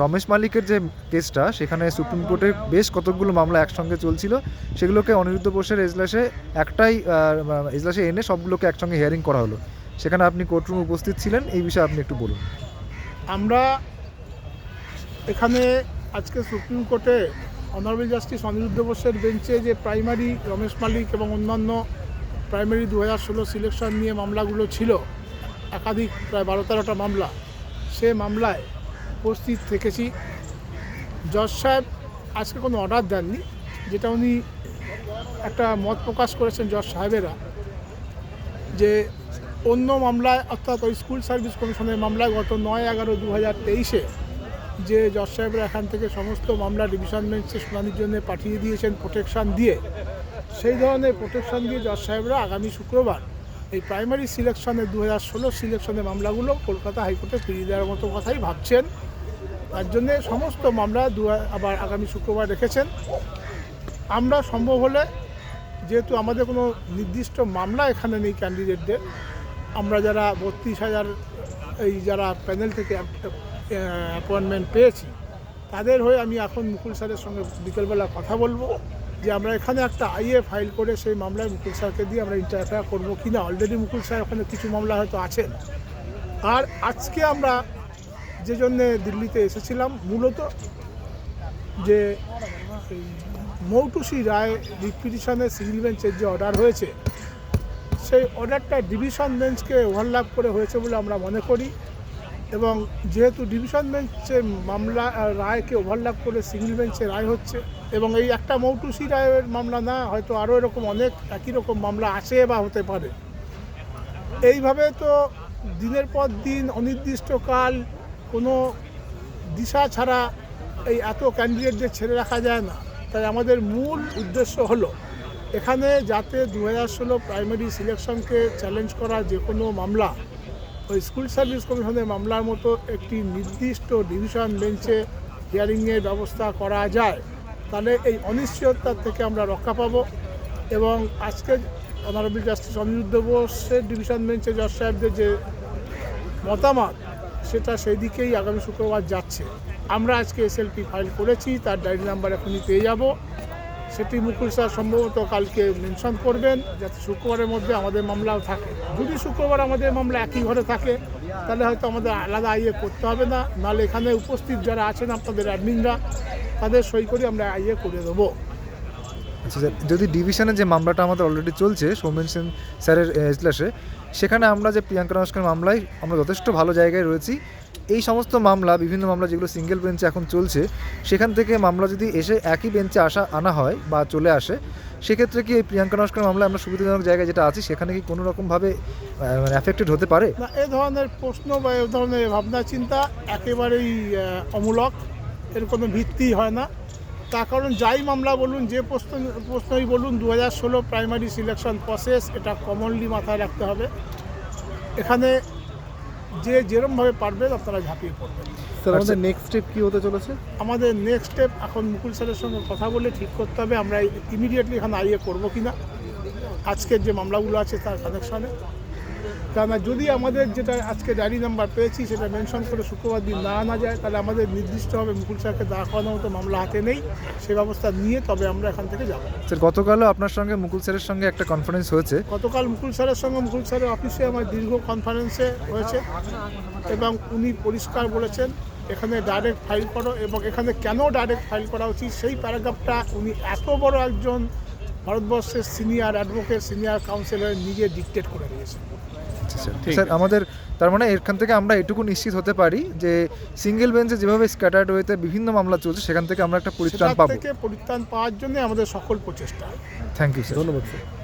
রমেশ মালিকের যে কেসটা, সেখানে সুপ্রিম কোর্টে বেশ কতগুলো মামলা একসঙ্গে চলছিল। সেগুলোকে অনিরুদ্ধ বোসের এজলাসে একটাই এজলাসে এনে সবগুলোকে একসঙ্গে হিয়ারিং করা হলো। সেখানে আপনি কোর্টরুমে উপস্থিত ছিলেন, এই বিষয়ে আপনি একটু বলুন। আমরা এখানে আজকে সুপ্রিম কোর্টে অনারেবল জাস্টিস অনিরুদ্ধ বোসের বেঞ্চে যে প্রাইমারি রমেশ মালিক এবং অন্যান্য প্রাইমারি দু হাজার ষোলো সিলেকশন নিয়ে মামলাগুলো ছিল, একাধিক প্রায় বারো তেরোটা মামলা, সে মামলায় উপস্থিত থেকেছি। জজ সাহেব আজকে কোনো অর্ডার দেননি, যেটা উনি একটা মত প্রকাশ করেছেন জজ সাহেবেরা, যে অন্য মামলায়, অর্থাৎ ওই স্কুল সার্ভিস কমিশনের মামলায় গত নয় এগারো দু হাজার তেইশে যে জজ সাহেবরা এখান থেকে সমস্ত মামলা ডিভিশন বেঞ্চে শুনানির জন্য পাঠিয়ে দিয়েছেন প্রোটেকশান দিয়ে, সেই ধরনের প্রোটেকশান দিয়ে জজ সাহেবরা আগামী শুক্রবার এই প্রাইমারি সিলেকশনের দু হাজার ষোলো সিলেকশনের মামলাগুলো কলকাতা হাইকোর্টে ফিরিয়ে দেওয়ার মতো কথাই ভাবছেন তার জন্যে সমস্ত মামলা দু আবার আগামী শুক্রবার রেখেছেন। আমরা সম্ভব হলে, যেহেতু আমাদের কোনো নির্দিষ্ট মামলা এখানে নেই ক্যান্ডিডেটদের, আমরা যারা বত্রিশ হাজার, এই যারা প্যানেল থেকে অ্যাপয়েন্টমেন্ট পেয়েছি, তাদের হয়ে আমি এখন মুকুল স্যারের সঙ্গে বিকেলবেলা কথা বলব যে আমরা এখানে একটা আইএ ফাইল করে সেই মামলায় মুকুল স্যারকে দিয়ে আমরা ইন্টারফেয়ার করব কি না অলরেডি মুকুল স্যার ওখানে কিছু মামলা হয়তো আছেন। আর আজকে আমরা যে জন্যে দিল্লিতে এসেছিলাম, মূলত যে মৌটুসি রায় রিপিটিশনের সিভিল বেঞ্চের যে অর্ডার হয়েছে, সেই অর্ডারটা ডিভিশন বেঞ্চকে ওভারল্যাপ করে হয়েছে বলে আমরা মনে করি এবং যেহেতু ডিভিশন বেঞ্চে মামলা রায়কে ওভারল্যাপ করে সিভিল বেঞ্চে রায় হচ্ছে এবং এই একটা মৌটুসি রায়ের মামলা না, হয়তো আরও এরকম অনেক একই রকম মামলা আসে বা হতে পারে। এইভাবে তো দিনের পর দিন অনির্দিষ্টকাল কোনো দিশা ছাড়া এই এত ক্যান্ডিডেটদের ছেড়ে রাখা যায় না। তাই আমাদের মূল উদ্দেশ্য হলো, এখানে যাতে দু ষোলো প্রাইমারি সিলেকশনকে চ্যালেঞ্জ করা যে কোনো মামলা, ওই স্কুল সার্ভিস কমিশনের মামলার মতো একটি নির্দিষ্ট ডিভিশন বেঞ্চে হিয়ারিংয়ের ব্যবস্থা করা যায়, তাহলে এই অনিশ্চয়তার থেকে আমরা রক্ষা পাবো এবং আজকে অনারেবল জাস্টিস অনিরুদ্ধ বোসের ডিভিশন বেঞ্চে জজ সাহেবদের যে মতামত সেটা সেই দিকেই আগামী শুক্রবার যাচ্ছে। আমরা আজকে এসএলপি ফাইল করেছি, তার ডায়েরি নাম্বার এখনই পেয়ে যাব। সেটি মুকুল স্যার সম্ভবত কালকে মেনশন করবেন, যাতে শুক্রবারের মধ্যে আমাদের মামলাও থাকে। যদি শুক্রবার আমাদের মামলা একই ঘরে থাকে, তাহলে হয়তো আমাদের আলাদা আইএ করতে হবে না। নাহলে এখানে উপস্থিত যারা আছেন আপনাদের অ্যাডমিনরা তাদের সই করে আমরা আইএ করে দেবো। স্যার যদি ডিভিশনের যে মামলাটা আমাদের অলরেডি চলছে, সৌমেন সেন স্যারের এজলাসে, সেখানে আমরা যে প্রিয়াঙ্কা নস্কর মামলায় আমরা যথেষ্ট ভালো জায়গায় রয়েছি। এই সমস্ত মামলা, বিভিন্ন মামলা যেগুলো সিঙ্গেল বেঞ্চে এখন চলছে, সেখান থেকে মামলা যদি এসে একই বেঞ্চে আসা, আনা হয় বা চলে আসে, সেক্ষেত্রে কি এই প্রিয়াঙ্কা নস্কর মামলায় আমরা সুবিধাজনক জায়গায় যেটা আছি, সেখানে কি কোনো রকমভাবে মানে অ্যাফেক্টেড হতে পারে? না, এ ধরনের প্রশ্ন বা এ ধরনের ভাবনা চিন্তা একেবারেই অমূলক। এর কোনো ভিত্তি হয় না। তার কারণ যাই মামলা বলুন যে প্রশ্ন প্রশ্নই বলুন দু হাজার ষোলো প্রাইমারি সিলেকশন প্রসেস এটা কমনলি মাথায় রাখতে হবে। এখানে যে যেরমভাবে পারবেন আপনারা ঝাঁপিয়ে পড়বেন। স্যার আমাদের নেক্সট স্টেপ কি হতে চলেছে? আমাদের নেক্সট স্টেপ এখন মুকুল স্যারের সঙ্গে কথা বলে ঠিক করতে হবে আমরা ইমিডিয়েটলি এখানে আইএ করব কি না আজকের যে মামলাগুলো আছে তার কানেকশনে কেননা যদি আমাদের যেটা আজকে ডায়েরি নাম্বার পেয়েছি সেটা মেনশন করে শুক্রবার দিন না আনা যায় তাহলে আমাদের নির্দিষ্টভাবে মুকুল স্যারকে দাঁড় করানোর মতো মামলা হাতে নেই। সে ব্যবস্থা নিয়ে তবে আমরা এখান থেকে যাব। স্যার গতকালও আপনার সঙ্গে মুকুল স্যারের সঙ্গে একটা কনফারেন্স হয়েছে। গতকাল মুকুল স্যারের সঙ্গে মুকুল স্যারের অফিসে আমার দীর্ঘ কনফারেন্সে হয়েছে এবং উনি পরিষ্কার বলেছেন এখানে ডাইরেক্ট ফাইল করো এবং এখানে কেন ডাইরেক্ট ফাইল করা উচিত সেই প্যারাগ্রাফটা উনি এত বড় একজন ভারতবর্ষের সিনিয়র অ্যাডভোকেট সিনিয়র কাউন্সিলর নিজে ডিকটেট করে দিয়েছেন। স্যার স্যার আমাদের তার মানে এখান থেকে আমরা এটুকু নিশ্চিত হতে পারি যে সিঙ্গেল বেঞ্চে যেভাবে স্ক্যাটার্ড ওয়েতে বিভিন্ন মামলা চলছে সেখান থেকে আমরা একটা পরিত্রাণ পাবো। থেকে পরিত্রাণ পাওয়ার জন্য আমাদের সকল প্রচেষ্টা। থ্যাংক ইউ স্যার ধন্যবাদ স্যার